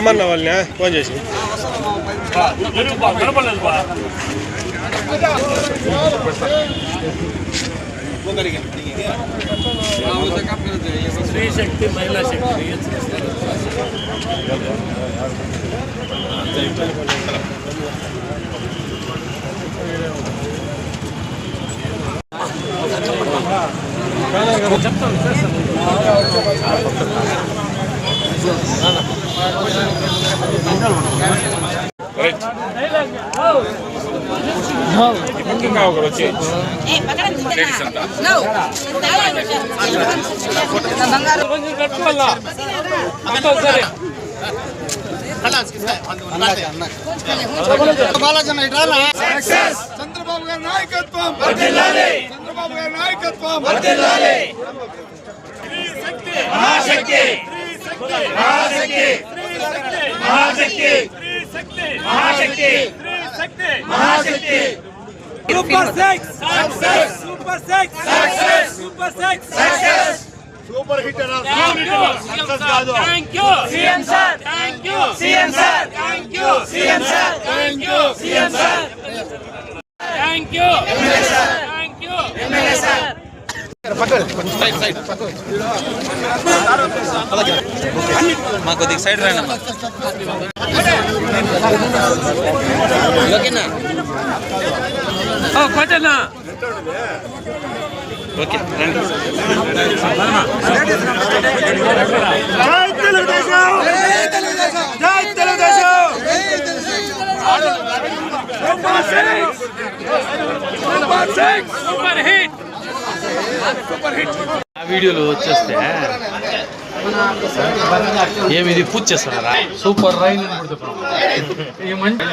రమ్మన్న వాళ్ళని ఫోన్ చేసి. స్త్రీ శక్తి మహిళా శక్తి ఇంకా ఒకరు వచ్చి కొంచెం కట్టుకోవాలా కంపల్సరీ చంద్రబాబు గారి నాయకత్వం చంద్రబాబు గారి నాయకత్వం Mahashakti Mahashakti Mahashakti Mahashakti Mahashakti super six success super six success super six success super hit thank you CM sir thank you CM sir thank you CM sir thank you CM sir thank you thank you MLA sir మా కొద్దిగా side రండి అమ్మా ఓకేనా కొట్టనా okay Number జై ఆ వీడియోలు వచ్చేస్తే ఏమి ఇది పూజ చేస్తున్నారా సూపర్ రైన్ ఈ మంచి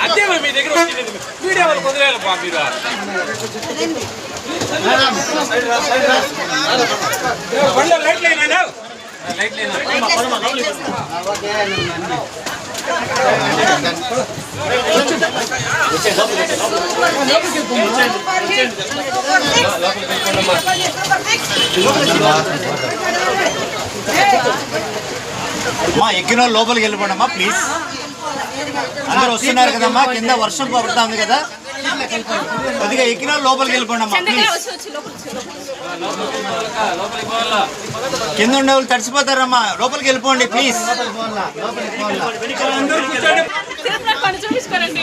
అదే మీ దగ్గర వచ్చింది వీడియో వాళ్ళు కుదిరేయాలి బా మీరు బండ్లో లైట్ లేనా లైట్ లేనా అమ్మా ఎక్కిన లోపలికి వెళ్ళిపోండి అమ్మా ప్లీజ్ అందరు వస్తున్నారు కదమ్మా కింద వర్షం పడుతా ఉంది కదా. కొద్దిగా ఎక్కిన లోపలికి వెళ్ళిపోండి అమ్మా ప్లీజ్ కింద ఉండే వాళ్ళు తడిసిపోతారమ్మా లోపలికి వెళ్ళిపోండి ప్లీజ్ చూపించుకోరండి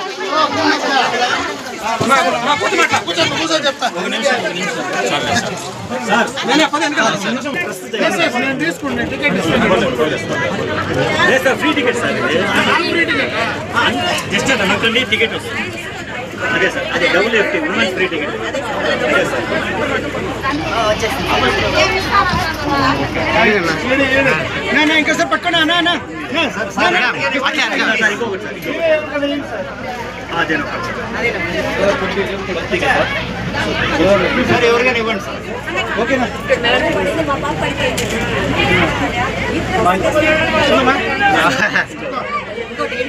ఫ్రీ టికెట్ సార్ జస్ట్ అనుకోండి టికెట్ వస్తుంది అదే సార్ అదే డబుల్ ఎఫ్టీ ఫ్రీ టికెట్ అదే సార్ ఇంకోసారి పక్కన సార్ ఇంకొకటి సార్ అదే సార్ ఎవరికైనా ఇవ్వండి సార్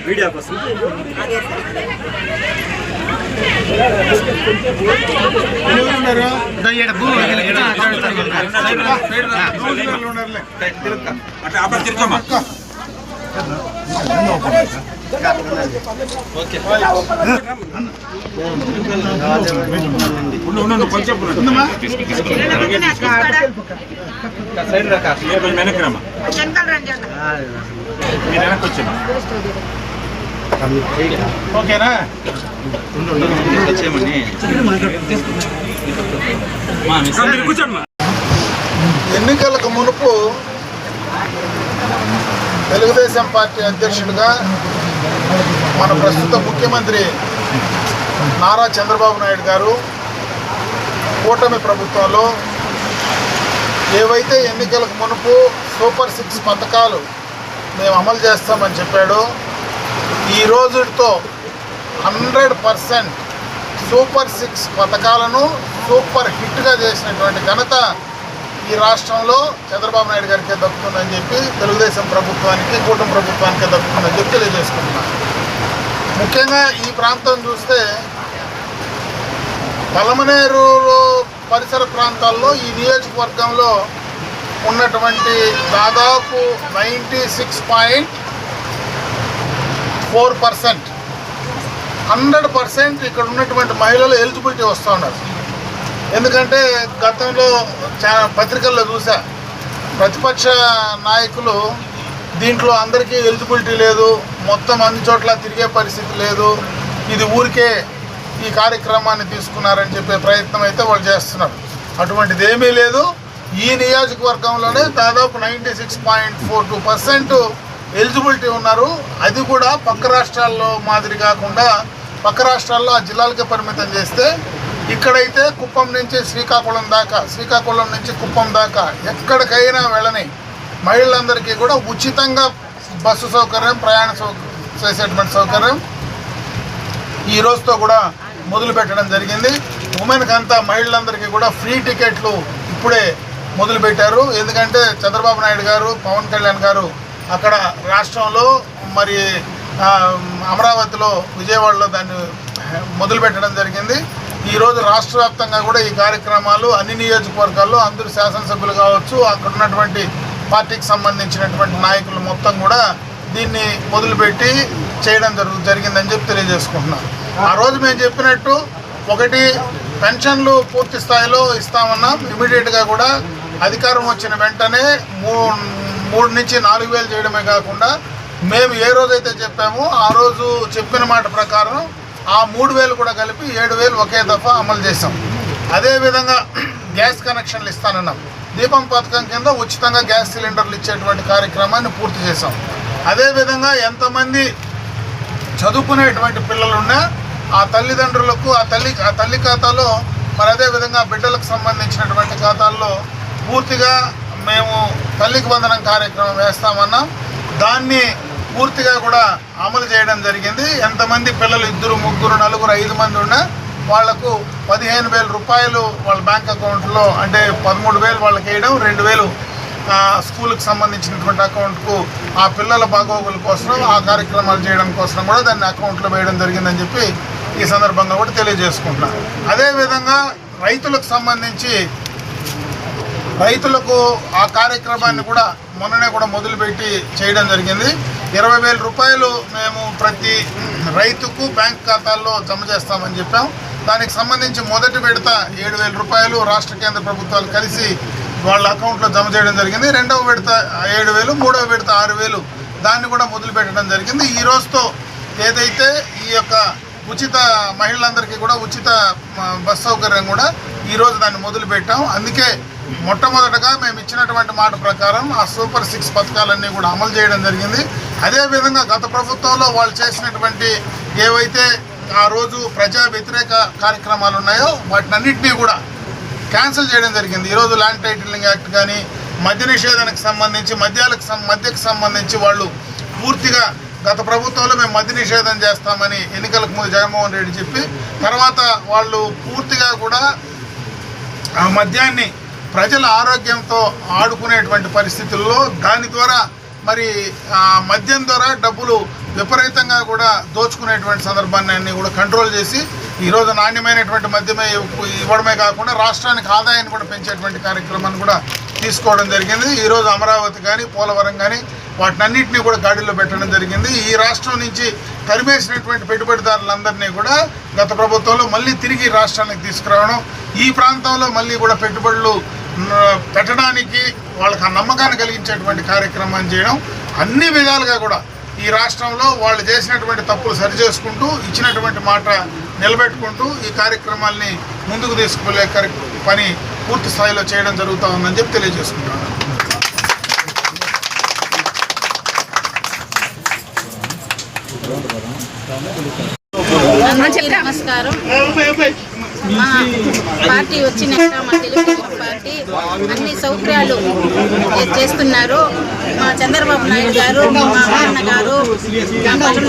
వీడియో కోసం వెనక్కి రమ్మా. మీరు వెనక్కి వచ్చామా ఓకేనా? ఎన్నికలకు మునుపు తెలుగుదేశం పార్టీ అధ్యక్షుడిగా మన ప్రస్తుత ముఖ్యమంత్రి నారా చంద్రబాబు నాయుడు గారు కూటమి ప్రభుత్వంలో ఏవైతే ఎన్నికలకు మునుపు సూపర్ సిక్స్ పథకాలు మేము అమలు చేస్తామని చెప్పాడో ఈ రోజుతో హండ్రెడ్ పర్సెంట్ సూపర్ సిక్స్ పథకాలను సూపర్ హిట్గా చేసినటువంటి ఘనత ఈ రాష్ట్రంలో చంద్రబాబు నాయుడు గారికే దక్కుతుందని చెప్పి తెలుగుదేశం ప్రభుత్వానికి కూటమి ప్రభుత్వానికే దక్కుతుందని చెప్పి తెలియజేసుకుంటున్నాను. ముఖ్యంగా ఈ ప్రాంతం చూస్తే తలమనేరులో పరిసర ప్రాంతాల్లో ఈ నియోజకవర్గంలో ఉన్నటువంటి దాదాపు ninety six point four percent. Hundred percent ఇక్కడ ఉన్నటువంటి మహిళలు ఎలిజిబిలిటీ వస్తూ ఉన్నారు. ఎందుకంటే గతంలో చాలా పత్రికల్లో చూసా ప్రతిపక్ష నాయకులు దీంట్లో అందరికీ ఎలిజిబిలిటీ లేదు మొత్తం అన్ని చోట్ల తిరిగే పరిస్థితి లేదు ఇది ఊరికే ఈ కార్యక్రమాన్ని తీసుకున్నారని చెప్పే ప్రయత్నం అయితే వాళ్ళు చేస్తున్నారు. అటువంటిది ఏమీ లేదు. ఈ నియోజకవర్గంలోనే దాదాపు ninety six point four two percent eligibility ఉన్నారు. అది కూడా పక్క రాష్ట్రాల్లో మాదిరి కాకుండా పక్క రాష్ట్రాల్లో ఆ జిల్లాలకే పరిమితం చేస్తే ఇక్కడైతే కుప్పం నుంచి శ్రీకాకుళం దాకా శ్రీకాకుళం నుంచి కుప్పం దాకా ఎక్కడికైనా వెళ్ళని మహిళలందరికీ కూడా ఉచితంగా బస్సు సౌకర్యం ప్రయాణ సౌ చేసేటువంటి సౌకర్యం ఈ రోజుతో కూడా మొదలు పెట్టడం జరిగింది. ఉమెన్కి అంతా మహిళలందరికీ కూడా ఫ్రీ టికెట్లు ఇప్పుడే మొదలుపెట్టారు ఎందుకంటే చంద్రబాబు నాయుడు గారు పవన్ కళ్యాణ్ గారు అక్కడ రాష్ట్రంలో మరి అమరావతిలో విజయవాడలో దాన్ని మొదలుపెట్టడం జరిగింది. ఈరోజు రాష్ట్ర వ్యాప్తంగా కూడా ఈ కార్యక్రమాలు అన్ని నియోజకవర్గాల్లో అందరూ శాసనసభ్యులు కావచ్చు అక్కడ ఉన్నటువంటి పార్టీకి సంబంధించినటువంటి నాయకులు మొత్తం కూడా దీన్ని మొదలుపెట్టి చేయడం జరుగు జరిగిందని చెప్పి తెలియజేసుకుంటున్నాను ఆ రోజు మేము చెప్పినట్టు ఒకటి పెన్షన్లు పూర్తి స్థాయిలో ఇస్తామన్నాం. ఇమీడియట్గా కూడా అధికారం వచ్చిన వెంటనే మూ మూడు నుంచి నాలుగు వేలు చేయడమే కాకుండా మేము ఏ రోజైతే చెప్పామో ఆ రోజు చెప్పిన మాట ప్రకారం ఆ మూడు వేలు కూడా కలిపి ఏడు వేలు ఒకే దఫా అమలు చేసాం అదేవిధంగా గ్యాస్ కనెక్షన్లు ఇస్తానన్నాం. దీపం పథకం కింద ఉచితంగా గ్యాస్ సిలిండర్లు ఇచ్చేటువంటి కార్యక్రమాన్ని పూర్తి చేసాం అదేవిధంగా ఎంతమంది చదువుకునేటువంటి పిల్లలున్నా ఆ తల్లిదండ్రులకు ఆ తల్లి ఆ తల్లి ఖాతాలో మరి అదేవిధంగా బిడ్డలకు సంబంధించినటువంటి ఖాతాల్లో పూర్తిగా మేము తల్లికి వందనం కార్యక్రమం వేస్తామన్నాం. దాన్ని పూర్తిగా కూడా అమలు చేయడం జరిగింది. ఎంతమంది పిల్లలు ఇద్దరు ముగ్గురు నలుగురు ఐదు మంది ఉన్నా వాళ్ళకు పదిహేను వేల రూపాయలు వాళ్ళ బ్యాంక్ అకౌంట్లో అంటే పదమూడు వేలు వాళ్ళకి వేయడం రెండు వేలు స్కూల్కి సంబంధించినటువంటి అకౌంట్కు ఆ పిల్లల బాగోగుల కోసం ఆ కార్యక్రమాలు చేయడం కోసం కూడా దాన్ని అకౌంట్లో వేయడం జరిగిందని చెప్పి ఈ సందర్భంగా కూడా తెలియజేసుకుంటున్నాను. అదేవిధంగా రైతులకు సంబంధించి రైతులకు ఆ కార్యక్రమాన్ని కూడా మొన్ననే కూడా మొదలుపెట్టి చేయడం జరిగింది. ఇరవై వేల రూపాయలు మేము ప్రతి రైతుకు బ్యాంక్ ఖాతాల్లో జమ చేస్తామని చెప్పాం. దానికి సంబంధించి మొదటి విడత ఏడు వేల రూపాయలు రాష్ట్ర కేంద్ర ప్రభుత్వాలు కలిసి వాళ్ళ అకౌంట్లో జమ చేయడం జరిగింది. రెండవ విడత ఏడు వేలు మూడవ విడత ఆరు వేలు దాన్ని కూడా మొదలు పెట్టడం జరిగింది. ఈ రోజుతో ఏదైతే ఈ యొక్క ఉచిత మహిళలందరికీ కూడా ఉచిత బస్ సౌకర్యం కూడా ఈరోజు దాన్ని మొదలుపెట్టాం. అందుకే మొట్టమొదటగా మేము ఇచ్చినటువంటి మాట ప్రకారం ఆ సూపర్ సిక్స్ పథకాలన్నీ కూడా అమలు చేయడం జరిగింది. అదేవిధంగా గత ప్రభుత్వంలో వాళ్ళు చేసినటువంటి ఏవైతే ఆ రోజు ప్రజా వ్యతిరేక కార్యక్రమాలు ఉన్నాయో వాటినన్నింటినీ కూడా క్యాన్సిల్ చేయడం జరిగింది. ఈరోజు ల్యాండ్ టైటిలింగ్ యాక్ట్ కానీ మద్య నిషేధానికి సంబంధించి మద్యాలకు సం- మద్యకు సంబంధించి వాళ్ళు పూర్తిగా గత ప్రభుత్వంలో మేము మద్య నిషేధం చేస్తామని ఎన్నికలకు ముందు జగన్మోహన్ రెడ్డి చెప్పి తర్వాత వాళ్ళు పూర్తిగా కూడా ఆ మద్యాన్ని ప్రజల ఆరోగ్యంతో ఆడుకునేటువంటి పరిస్థితుల్లో దాని ద్వారా మరి మద్యం ద్వారా డబ్బులు విపరీతంగా కూడా దోచుకునేటువంటి సందర్భాన్ని అన్ని కూడా కంట్రోల్ చేసి ఈరోజు నాణ్యమైనటువంటి మద్యమే ఇవ్వడమే కాకుండా రాష్ట్రానికి ఆదాయాన్ని కూడా పెంచేటువంటి కార్యక్రమాన్ని కూడా తీసుకోవడం జరిగింది. ఈరోజు అమరావతి కానీ పోలవరం కానీ వాటినన్నింటినీ కూడా గాడిలో పెట్టడం జరిగింది. ఈ రాష్ట్రం నుంచి తరిమేసినటువంటి పెట్టుబడిదారులందరినీ కూడా గత ప్రభుత్వంలో మళ్ళీ తిరిగి రాష్ట్రానికి తీసుకురావడం ఈ ప్రాంతంలో మళ్ళీ కూడా పెట్టుబడులు పెట్టడానికి వాళ్ళకి ఆ నమ్మకాన్ని కలిగించేటువంటి కార్యక్రమాన్ని చేయడం అన్ని విధాలుగా కూడా ఈ రాష్ట్రంలో వాళ్ళు చేసినటువంటి తప్పులు సరిచేసుకుంటూ ఇచ్చినటువంటి మాట నిలబెట్టుకుంటూ ఈ కార్యక్రమాల్ని ముందుకు తీసుకువెళ్ళే పని పూర్తి స్థాయిలో చేయడం జరుగుతూ ఉందని చెప్పి తెలియజేసుకుంటున్నాను. నమస్కారం. మా పార్టీ వచ్చినాక మా తెలుగుదేశం పార్టీ అన్ని సౌకర్యాలు చేస్తున్నారు. మా చంద్రబాబు నాయుడు గారు మా అన్న గారు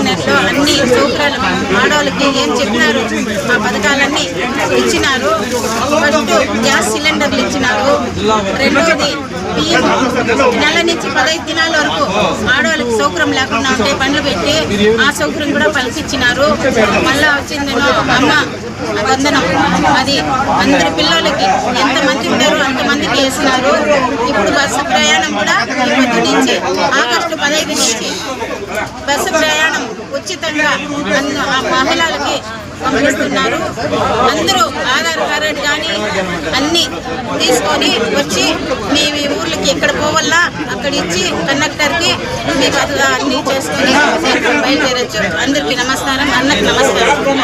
నెట్లో అన్ని సౌకర్యాలు ఆడవాళ్ళకి ఏం చెప్పినారు? ఆ పథకాలన్నీ ఇచ్చినారు. ఫస్ట్ గ్యాస్ సిలిండర్లు ఇచ్చినారు. రెండోది బియ్యం నెల నుంచి పదహైదు దినాల వరకు ఆడవాళ్ళకి సౌకర్యం లేకుండా ఉంటే పండ్లు పెట్టి ఆ సౌకర్యం కూడా పలికిచ్చినారు. మళ్ళా వచ్చింది అమ్మ వందనం అది అందరి పిల్లలకి ఎంతమంది ఉన్నారో అంతమందికి వేసినారు ఇప్పుడు బస్సు ప్రయాణం కూడా ఈ పొద్దు నుంచి ఆగస్టు పదహైదు నుంచి బస్సు ప్రయాణం ఉచితంగా అన్ని ఆ మహిళలకి పంపిస్తున్నారు. అందరూ ఆధార్ కార్డు కానీ అన్ని తీసుకొని వచ్చి మీ ఊర్లకి ఎక్కడ పోవాలా అక్కడ ఇచ్చి కండక్టర్కి మీకు అది అన్నీ చేసుకొని బయలుదేరచ్చు. అందరికీ నమస్కారం అన్నకి నమస్కారం.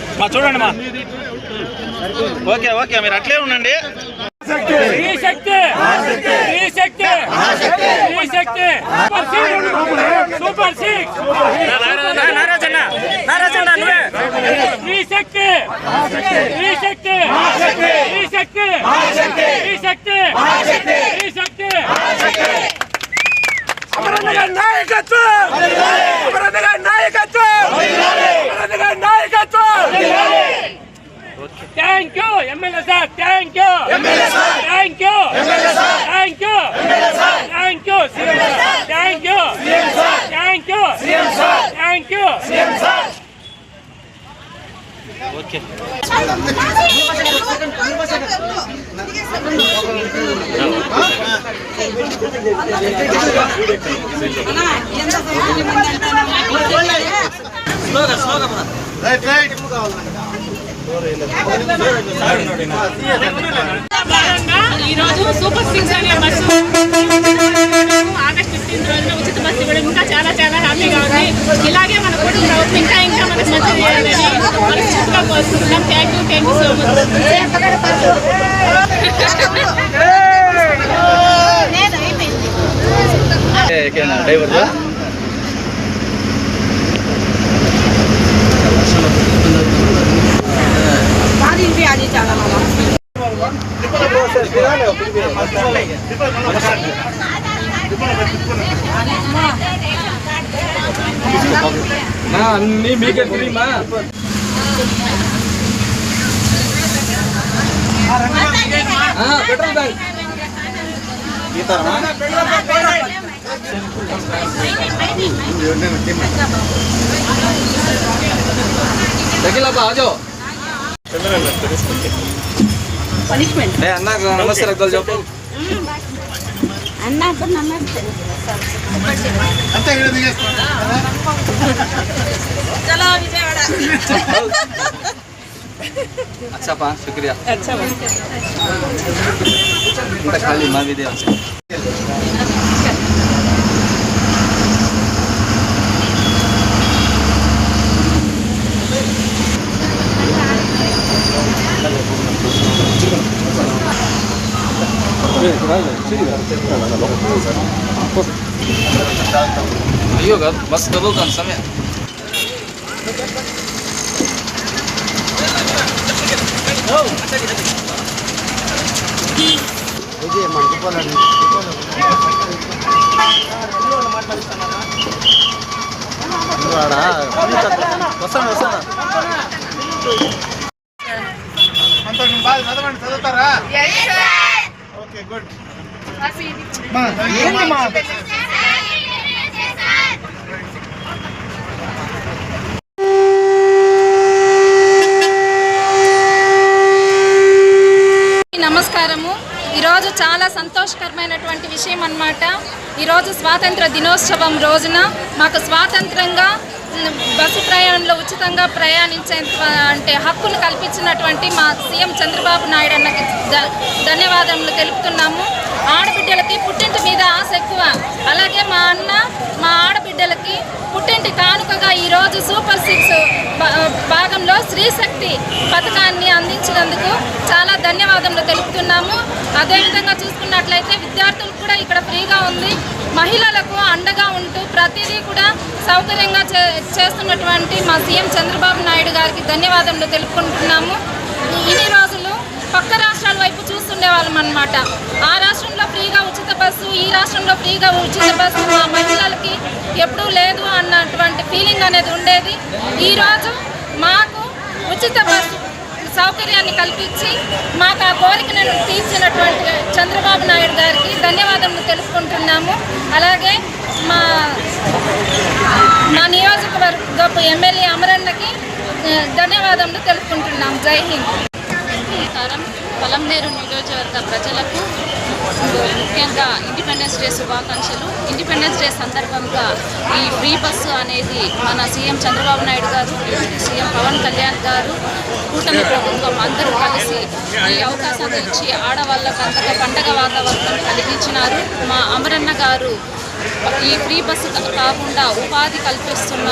మా చూడండి మా. ఓకే ఓకే మీరు అట్లే ఉండండి. సూపర్ సిక్స్ నారాజన్న నారాజన్న నువ్వే స్త్రీ శక్తి స్త్రీ శక్తి స్త్రీ శక్తి స్త్రీ శక్తి స్త్రీ శక్తి అమరన్నగా నాయకత్వం అమరన్నగా నాయకత్వం అమరన్నగా నాయకత్వం thank you MLA sir thank you thank you thank you thank you thank you thank you thank you right right ఈ సూపర్ సిక్స్ అనే బస్సు ఆగస్ట్ ఫిఫ్టీన్ రోజున ఉచిత బస్సు ఇవ్వడం ఇంకా చాలా చాలా హ్యాపీగా ఉంది ఇలాగే మన కూడా ప్రభుత్వం ఇంకా ఇంకా మనకు మంచి చేయాలని మనస్ఫూర్తిగా కోరుకుంటున్నాం thank you thank you so much చాలా అన్ని మీకే తెలియమా పెట్రోల్ బ్యాంక్. దగ్గర ఆజో. ఏ అన్నా నమస్తే రగ్దాలు చెప్పు. అన్నకు నమస్తే అంతే ఇక్కడ దిగేస్తున్నా చలో విజయవాడ अच्छा पा शुक्रिया पूरा खाली माँ भी दे అయ్యో కాదు బస్ కదులుతాను సమయం వస్తాను వస్తాను సంతోషం బాగా చదవండి చదువుతారా ఓకే గుడ్ నమస్కారము. ఈరోజు చాలా సంతోషకరమైనటువంటి విషయం అన్నమాట ఈరోజు స్వాతంత్ర దినోత్సవం రోజున మాకు స్వాతంత్రంగా బస్సు ప్రయాణంలో ఉచితంగా ప్రయాణించే అంటే హక్కును కల్పించినటువంటి మా సీఎం చంద్రబాబు నాయుడు అన్నకి ధన్యవాదములు తెలుపుతున్నాము. ఆడబిడ్డలకి పుట్టింటి మీద ఆశ ఎక్కువ. అలాగే మా అన్న మా ఆడబిడ్డలకి పుట్టింటి కానుకగా ఈరోజు సూపర్ సిక్స్ భా- భాగంలో శక్తి పథకాన్ని అందించినందుకు చాలా ధన్యవాదములు తెలుపుతున్నాము. అదేవిధంగా చూసుకున్నట్లయితే విద్యార్థులకు కూడా ఇక్కడ ఫ్రీగా ఉంది. మహిళలకు అండగా ఉంటూ ప్రతిదీ కూడా సౌకర్యంగా చే చేస్తున్నటువంటి మా సీఎం చంద్రబాబు నాయుడు గారికి ధన్యవాదములు తెలుపుకుంటున్నాము. ఇన్ని రోజులు పక్క రాష్ట్రాల వైపు చూస్తుండే వాళ్ళం అనమాట ఆ రాష్ట్రంలో ఫ్రీగా ఉచిత బస్సు ఈ రాష్ట్రంలో ఫ్రీగా ఉచిత బస్సు మా మహిళలకి ఎప్పుడూ లేదు అన్నటువంటి ఫీలింగ్ అనేది ఉండేది. ఈరోజు మాకు ఉచిత బస్సు సౌకర్యాన్ని కల్పించి మాకు ఆ కోరికను తీర్చినటువంటి చంద్రబాబు నాయుడు గారికి ధన్యవాదములు తెలుపుకుంటున్నాము. అలాగే మా మా మాకు ఎమ్మెల్యే అమరన్నకి ధన్యవాదములు తెలుపుకుంటున్నాం. జై హింద్. నమస్కారం. పొలంనేరు నియోజకవర్గ ప్రజలకు ముఖ్యంగా ఇండిపెండెన్స్ డే శుభాకాంక్షలు. ఇండిపెండెన్స్ డే సందర్భంగా ఈ ఫ్రీ బస్సు అనేది మన సీఎం చంద్రబాబు నాయుడు గారు సీఎం పవన్ కళ్యాణ్ గారు కూటమి ప్రభుత్వం అందరూ కలిసి ఈ అవకాశాన్ని ఇచ్చి ఆడవాళ్ళకు అంతగా పండగ వాతావరణం కలిగించినారు. మా అమరన్న గారు ఈ ఫ్రీ బస్సు కాకుండా ఉపాధి కల్పిస్తున్నారు.